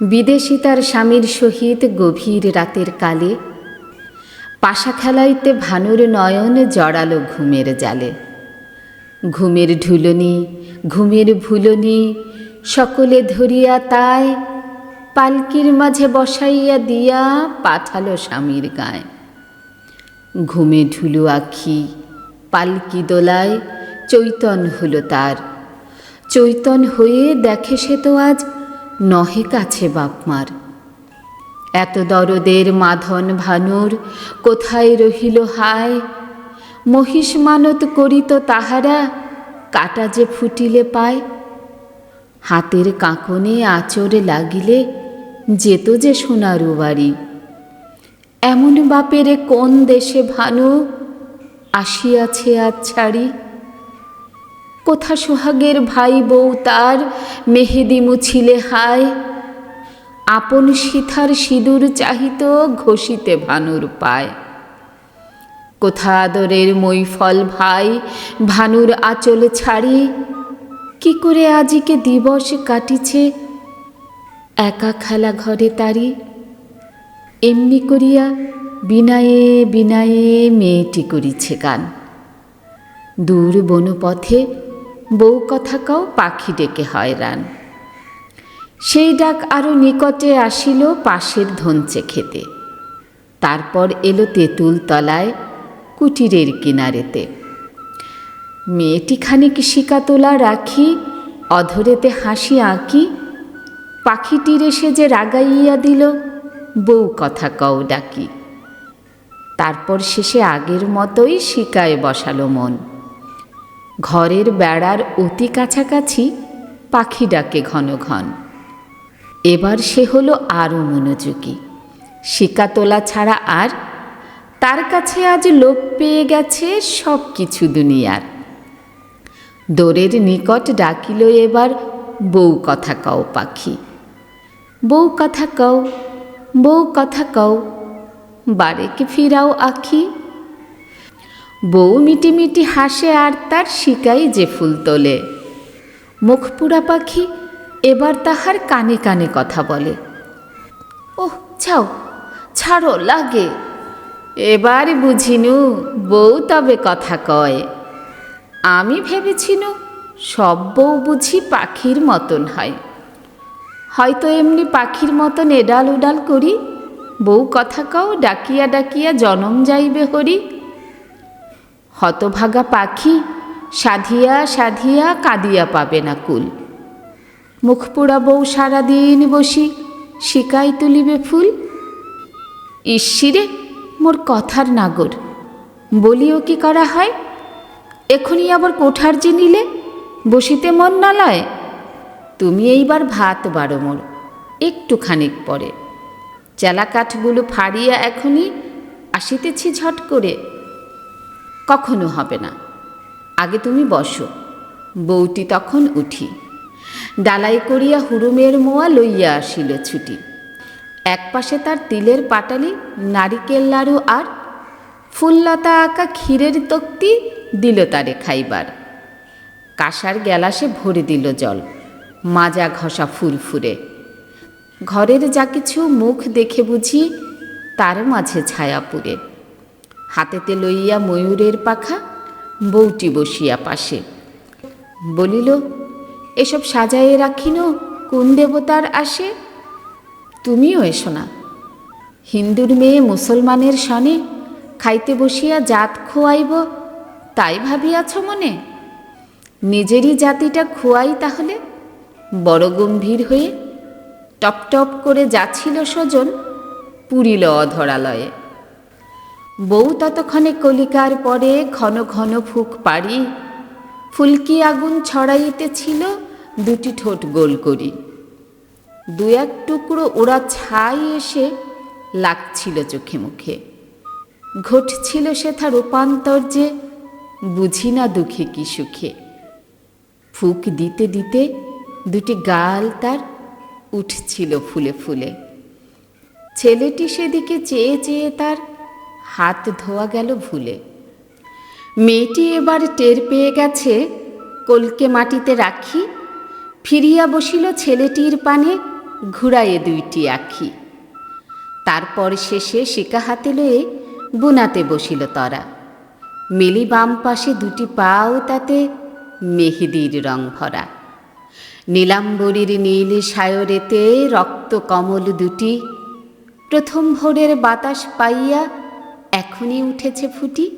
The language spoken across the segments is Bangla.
বিদেশি তার স্বামীর সহিত গভীর রাতের কালে পাশা খেলাইতে ভানুর নয়ন জড়ালো ঘুমের জালে। ঘুমের ঢুলনি ঘুমের ভুলনি, সকলে ধরিয়া তাই পালকির মাঝে বসাইয়া দিয়া পাঠালো স্বামীর গায়ে। ঘুমে ঢুলু আখি, পালকি দোলায় চৈতন হলো তার। চৈতন হয়ে দেখে সে তো আজ নহে কাছে বাপমার এত দরদের মাধন ভানুর কোথায় রহিল হায়? মহিষ মানত করিত তাহারা, কাটা যে ফুটিলে পায়। হাতের কাঁকনে আচরে লাগিলে যেত যে সোনারু বাড়ি। এমন বাপেরে কোন দেশে ভানু? আসিয়াছে আজ ছাড়ি। কোথা সোহাগের ভাই বউ তার মেহেদি মুছিলে হায়। আপন শিথার সিঁদুর চাহিত ঘষিতে ভানুর পায়। কোথা আদরের মৈফল ভাই, ভানুর আঁচল ছাড়ি? কি করে আজিকে দিবস কাটিছে? একা খেলা ঘরে তারি। এমনি করিয়া বিনায়ে বিনায়ে মেয়েটি করিছে গান। দূর বনপথে বউ কথা কাও, পাখি ডেকে হয়রান। সেই ডাক আরও নিকটে আসিল পাশের ধনচে খেতে তারপর এলো তেঁতুল তলায়, কুটিরের কিনারেতে। মেয়েটি খানিক শিকা তোলা রাখি, অধরেতে হাসি আঁকি, পাখিটির এসে যে রাগাইয়া দিল, বউ কথা কও ডাকি। তারপর শেষে আগের মতোই শিকায় বসালো মন। ঘরের বেড়ার অতি কাছাকাছি পাখি ডাকে ঘন ঘন। এবার সে হলো আরও মনোযোগী। শিকা তোলা ছাড়া আর, তার কাছে আজ লোক পেয়ে গেছে সব কিছু দুনিয়ার। দোরের নিকট ডাকিল এবার, বউ কথা কও পাখি। বউ কথা কও, বউ কথা কও। বারেকে ফিরাও আখি বউ মিটি মিটি হাসে আর তার শিকাই যে ফুল তোলে। মুখপুরা পাখি এবার তাহার কানে কানে কথা বলে। ওহ ছাও ছাড়ো, লাগে। এবার বুঝিনু, বউ তবে কথা কয়। আমি ভেবেছিনু, সব বউ বুঝি পাখির মতন হয়। হয়তো এমনি পাখির মতন এডাল উডাল করি। বউ কথা কও, ডাকিয়া ডাকিয়া জনম যাইবে হরি। হতভাগা পাখি সাধিয়া সাধিয়া কাঁদিয়া পাবে না কুল। মুখ পোড়া বউ সারাদিন বসি, শিকাই তুলিবে ফুল। ঈশ্বিরে মোর কথার নাগর। বলিও কি করা হয়? এখনই আবার কোঠার যে নিলে, বসিতে মন না লয়। তুমি এইবার ভাত বাড়ো মোর একটু খানিক পরে। চেলা কাঠগুলো ফাড়িয়া এখনই আসিতেছি ঝট করে। কখনো হবে না। আগে তুমি বসো। বউটি তখন উঠি। ডালাই করিয়া হুরুমের মোয়া লইয়া আসিল ছুটি। এক পাশে তার তিলের পাটালি, নারিকেল লাড়ু আর ফুললতা আঁকা ক্ষীরের তক্তি দিল তারে খাইবার। কাঁসার গ্যালাসে ভরে দিল জল, মাজা ঘষা ফুরফুরে। ঘরের যা কিছু মুখ দেখে বুঝি তার মাঝে ছায়া পুরে। হাতেতে লইয়া ময়ূরের পাখা, বউটি বসিয়া পাশে। বলিল, এসব সাজায়ে রাখিন, কোন দেবতার আসে? তুমিও এসো না। হিন্দুর মেয়ে মুসলমানের সনে খাইতে বসিয়া জাত খোয়াইব, তাই ভাবিয়াছ মনে? নিজেরই জাতিটা খোয়াই তাহলে? বড় গম্ভীর হয়ে টপ টপ করে যাচ্ছিল স্বজন পুরিল অধরালয়ে। বউ ততক্ষণে কলিকার পরে ঘন ঘন ফুক পাড়ি। ফুলকি আগুন ছড়াইতেছিল দুটি ঠোঁট গোল করি। দু এক টুকরো ওরা ছাই এসে লাগছিল চোখে মুখে। ঘটছিল সেথা রূপান্তর যে বুঝি না দুঃখে কি সুখে। ফুক দিতে দিতে দুটি গাল তার উঠছিল ফুলে ফুলে। ছেলেটি সেদিকে চেয়ে চেয়ে তার হাত ধোয়া গেল ভুলে। মেয়েটি এবার টের পেয়ে গেছে, কলকে মাটিতে রাখি, ফিরিয়া বসিল ছেলেটির পানে ঘুরাইয়ে দুইটি আখি। তারপর শেষে শিকা হাতে লয়ে বুনাতে বসিল তরা। মিলি বাম পাশে দুটি পাও, তাতে মেহেদির রং ভরা। নীলাম্বরীর নীল সায়রেতে রক্ত কমল দুটি। প্রথম ভোরের বাতাস পাইয়া এখনই উঠেছে ফুটি।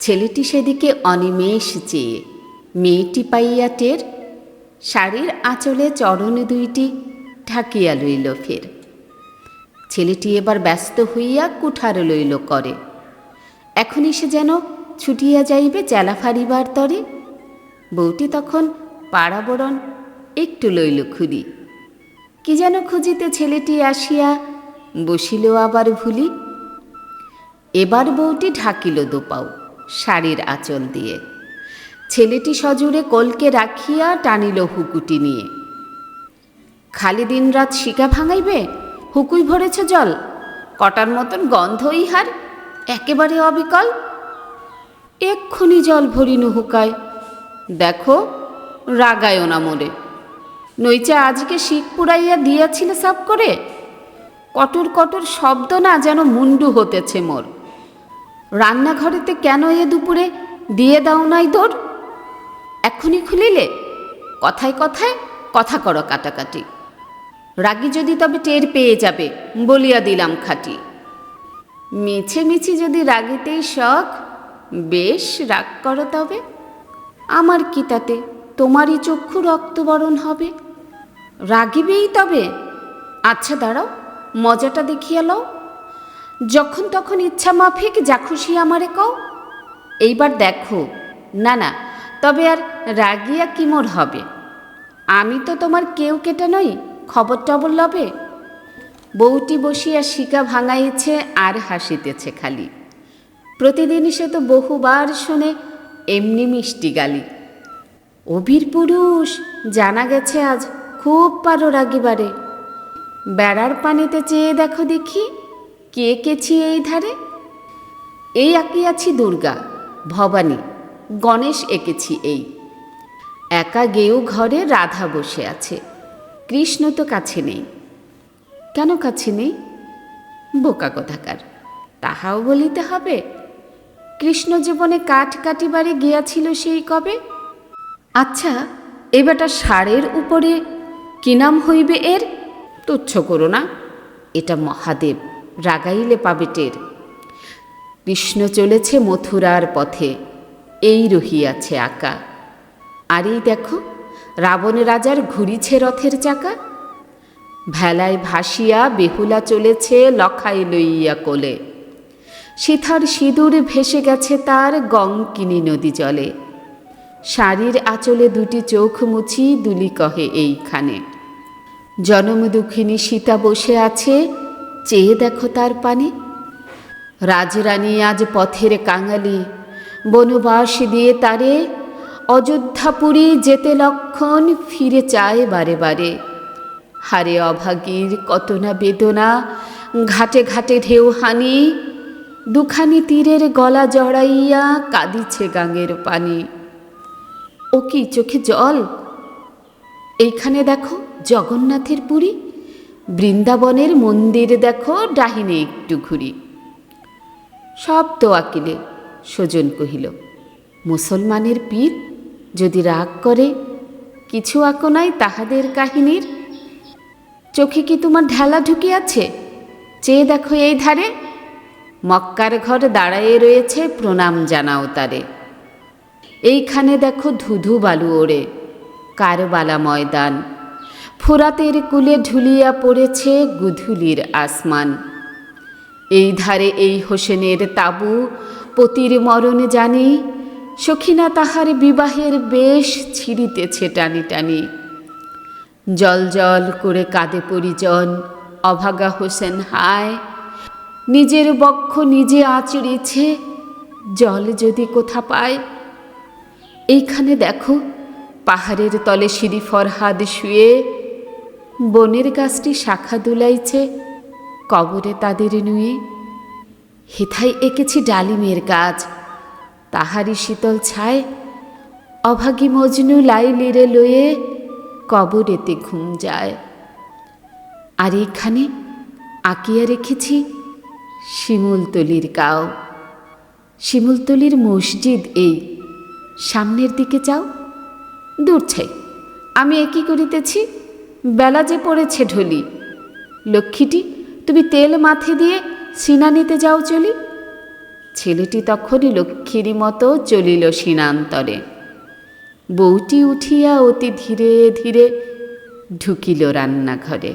ছেলেটি সেদিকে অনিমেষ চেয়ে মেয়েটি পাইয়া টের। শাড়ির আঁচলে চরণ দুইটি ঢাকিয়া লইল ফের। ছেলেটি এবার ব্যস্ত হইয়া কুঠার লইল করে। এখনই সে যেন ছুটিয়া যাইবে চেলা ফারিবার তরে। বউটি তখন পাড়াবরণ একটু লইল খুলি। কি যেন খুঁজিতে ছেলেটি আসিয়া বসিল আবার ভুলি। এবার বউটি ঢাকিল দোপাও শাড়ির আঁচল দিয়ে। ছেলেটি সজোরে কলকে রাখিয়া টানিল হুকুটি নিয়ে। খালি দিন রাত শিকা ভাঙাইবে? হুকুই ভরেছে জল? কটার মতন গন্ধ ইহার? একেবারে অবিকল। এক্ষুনি জল ভরিনু হুকায়। দেখো রাগায়ও না মোরে। নইচে আজকে শিখ পুড়াইয়া দিয়াছিলে সাপ করে? কটর কটর শব্দ না যেন মুন্ডু হতেছে মোর। রান্নাঘরেতে কেন এ দুপুরে দিয়ে দাও নাই তোর এক্ষুনি খুলিলে? কথায় কথায় কথা করো কাটাকাটি। রাগী যদি তবে টের পেয়ে যাবে, বলিয়া দিলাম খাটি। মিছে মিছি যদি রাগিতেই শখ, বেশ রাগ করো তবে। আমার কি তাতে? তোমারই চক্ষু রক্তবরণ হবে। রাগিবেই তবে। আচ্ছা দাঁড়াও, মজাটা দেখিয়া লও। যখন তখন ইচ্ছা মাফিক, যা খুশি আমারে কও। এইবার দেখো। না না, তবে আর রাগিয়া কি মোর হবে? আমি তো তোমার কেউ কেটে নই, খবর টবর লবে। বউটি বসিয়া শিকা ভাঙাইছে, আর হাসিতেছে খালি। প্রতিদিন সে তো বহুবার শুনে এমনি মিষ্টি গালি। অভির পুরুষ, জানা গেছে আজ খুব পারো রাগিবারে। বেড়ার পানিতে চেয়ে দেখো দেখি কে কেছি এই ধারে? এই আঁকিয়াছি দুর্গা, ভবানী, গণেশ এঁকেছি এই। একা গেয়েও ঘরে রাধা বসে আছে, কৃষ্ণ তো কাছে নেই। কেন কাছে নেই? বোকা কথাকার, তাহাও বলিতে হবে। কৃষ্ণ জীবনে কাঠ কাটিবারে গিয়াছিল সেই কবে? আচ্ছা এবারটা সারের উপরে কি নাম হইবে এর? তুচ্ছ করো না, এটা মহাদেব। রাগাইলে পাবে টের কৃষ্ণ চলেছে মথুরার পথে, এই রহিয়াছে আঁকা। আর এই দেখো, রাবণ রাজার ঘুরিছে রথের চাকা। ভেলায় ভাসিয়া বেহুলা চলেছে লখাই লইয়া কোলে। সিথার সিঁদুর ভেসে গেছে তার গঙ্কিনী নদী জলে। শাড়ির আঁচলে দুটি চোখ মুছি দুলি কহে এইখানে। জনম দুঃখিনী সীতা বসে আছে চেয়ে দেখো তার পানে। রাজরানী আজ পথের কাঙালি, বনবাস দিয়ে তারে অযোধ্যাপুরী যেতে লক্ষণ ফিরে চায় বারে বারে। হারে অভাগীর কত না বেদনা, ঘাটে ঘাটে ঢেউ হানি, দুখানি তীরের গলা জড়াইয়া কাঁদিছে গাঙের পানি। ও কি চোখে জল? এইখানে দেখো জগন্নাথের পুরী। বৃন্দাবনের মন্দির দেখো ডাহিনে একটু ঘুরি। সব তো আকিলে সজন কহিল, মুসলমানের পীর যদি রাগ করে, কিছু আঁকো নাই তাহাদের কাহিনীর? চোখে কি তোমার ঢেলা ঢুকিয়াছে চেয়ে দেখো এই ধারে। মক্কার ঘর দাঁড়ায়ে রয়েছে, প্রণাম জানাও তারে। এইখানে দেখো ধুধু বালু ওড়ে, কারবালা ময়দান। ফোরাতের কুলে ঢুলিয়া পড়েছে গুধুলির আসমান। এই ধারে এই হোসেনের তাবু, পতির মরণ জানি, সখিনা তাহার বিবাহের বেশ ছিঁড়িতেছে টানি টানি। জল জল করে কাঁদে পরিজন, অভাগা হোসেন হায়, নিজের বক্ষ নিজে আঁচড়িছে, জল যদি কোথা পায়? এইখানে দেখো, পাহাড়ের তলে সিঁড়ি ফরহাদ শুয়ে বনের গাছটি শাখা দুলাইছে, কবরে তাদের নুয়ে। হেথায় এঁকেছি ডালিমের গাছ তাহারি শীতল ছায়। অভাগী মজনু লাইলিরে লয়ে কবরেতে ঘুম যায়। আর এখানে আঁকিয়া রেখেছি শিমুলতলির গাও। শিমুলতলির মসজিদ এই। সামনের দিকে যাও। দূর ছাই, আমি একই করিতেছি? বেলা যে পড়েছে ঢলি। লক্ষ্মীটি, তুমি তেল মাথে দিয়ে সিনা নিতে যাও চলি। ছেলেটি তখনই লক্ষ্মীরই মতো চলিল সিনান্তরে। বউটি উঠিয়া অতি ধীরে ধীরে ঢুকিল রান্নাঘরে।